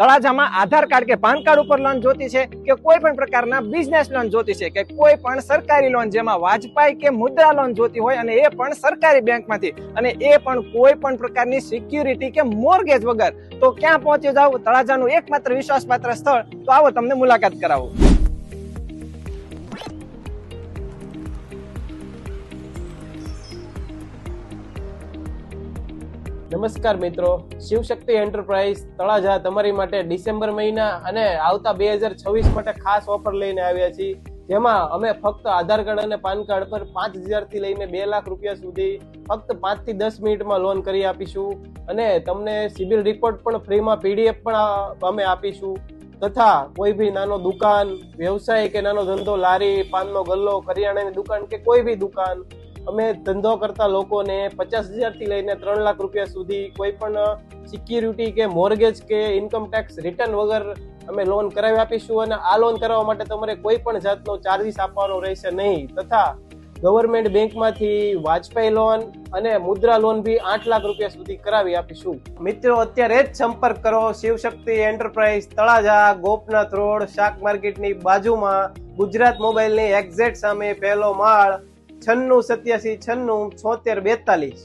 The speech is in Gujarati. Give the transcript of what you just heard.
તળાજામાં આધાર કાર્ડ કે પાન કાર્ડ ઉપર લોન જોતી છે કે કોઈ પણ પ્રકારના બિઝનેસ લોન જોતી છે કે કોઈ પણ સરકારી લોન જેમાં વાજપાઈ કે મુદ્રા લોન જોતી હોય અને એ પણ સરકારી બેંકમાંથી અને એ પણ કોઈ પણ પ્રકારની સિક્યુરિટી કે મોર્ગેજ વગર. તો ક્યાં પહોંચી જાવ? તળાજાનું એકમાત્ર વિશ્વાસપાત્ર સ્થળ. તો આવો તમને મુલાકાત કરાવું. નમસ્કાર મિત્રો, શિવશક્તિ એન્ટરપ્રાઇઝ તળાજા તમારી માટે ડિસેમ્બર મહિના અને આવતા બે હજાર છવ્વીસ માટે ખાસ ઓફર લઈને આવ્યા છીએ. જેમાં અમે ફક્ત આધાર કાર્ડ અને પાન કાર્ડ પર પાંચ હજારથી લઈને બે લાખ રૂપિયા સુધી ફક્ત પાંચથી દસ મિનિટમાં લોન કરી આપીશું અને તમને સિબિલ રિપોર્ટ પણ ફ્રીમાં પીડીએફ પણ અમે આપીશું. તથા કોઈ બી નાનો દુકાન, વ્યવસાય કે નાનો ધંધો, લારી, પાનનો ગલ્લો, કરિયાણાની દુકાન કે કોઈ બી દુકાન અમે ધંધો કરતા લોકોને પચાસ હજારથી લઈને ત્રણ લાખ રૂપિયા સુધી કોઈ પણ સિક્યુરિટી કે મોર્ગેજ કે ઇન્કમ ટેક્સ રિટર્ન વગર અમે લોન કરાવી આપીશું અને આ લોન કરાવવા માટે તમારે કોઈ પણ જાતનો ચાર્જિસ આપવાનો રહેશે નહીં. તથા ગવર્મેન્ટ બેંકમાંથી વાજપેયી લોન અને મુદ્રા લોન બી આઠ લાખ રૂપિયા સુધી કરાવી આપીશું. મિત્રો, અત્યારે જ સંપર્ક કરો. શિવશક્તિ એન્ટરપ્રાઇઝ તળાજા, ગોપનાથ રોડ, શાક માર્કેટની બાજુમાં ગુજરાત મોબાઈલની એક્ઝેક્ટ સામે પહેલો માળ. છન્નું સત્યાસી છન્નું છોતેર બેતાલીસ.